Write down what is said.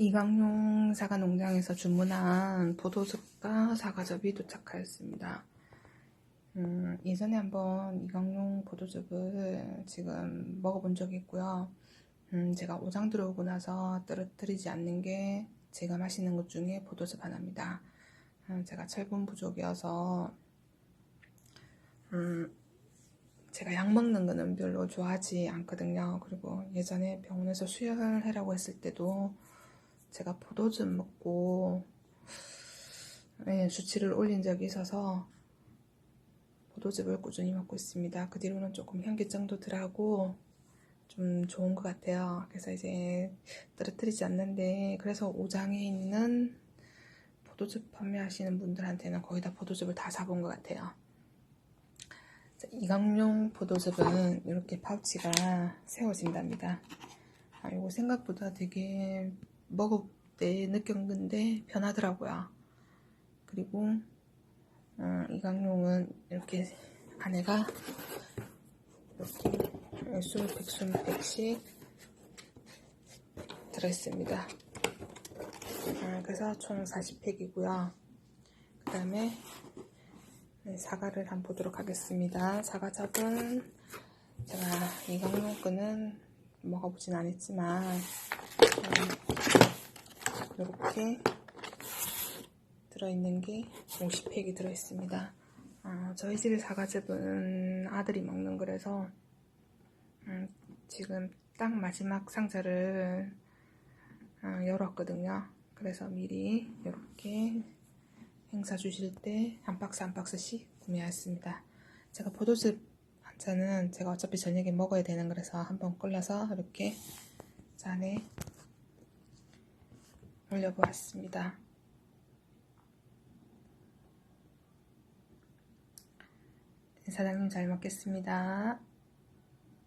이강용 사과 농장에서 주문한 포도즙과 사과즙이 도착하였습니다. 음, 예전에 한번 이강용 포도즙을 지금 먹어본 적이 있고요. 음, 제가 오장 들어오고 나서 떨어뜨리지 않는 게 제가 마시는 것 중에 포도즙 하나입니다. 음, 제가 철분 부족이어서 음, 제가 약 먹는 거는 별로 좋아하지 않거든요. 그리고 예전에 병원에서 수혈하라고 했을 때도 제가 포도즙 먹고 예, 수치를 올린 적이 있어서 포도즙을 꾸준히 먹고 있습니다. 그 뒤로는 조금 현기증도 덜하고 좀 좋은 것 같아요. 그래서 이제 떨어뜨리지 않는데 그래서 오장에 있는 포도즙 판매하시는 분들한테는 거의 다 포도즙을 다 사본 것 같아요. 자, 이강용 포도즙은 이렇게 파우치가 세워진답니다. 아, 이거 생각보다 되게 먹을 때 느꼈는데 편하더라고요. 그리고 어, 이강용은 이렇게 안에가 이렇게 술, 백순, 백씩 들어있습니다. 아, 그래서 총 40팩이고요. 그 다음에 네, 사과를 한번 보도록 하겠습니다. 사과즙은 제가 이강용 거는 먹어보진 않았지만 음, 이렇게 들어있는 게 50팩이 들어있습니다. 어, 저희 집의 사과즙은 아들이 먹는 거라서 음, 지금 딱 마지막 상자를 어, 열었거든요. 그래서 미리 이렇게 행사 주실 때 한 박스 한 박스씩 구매하였습니다. 제가 포도즙 한 잔은 제가 어차피 저녁에 먹어야 되는 거라서 한번 끓여서 이렇게 잔에 올려보았습니다. 사장님 잘 먹겠습니다.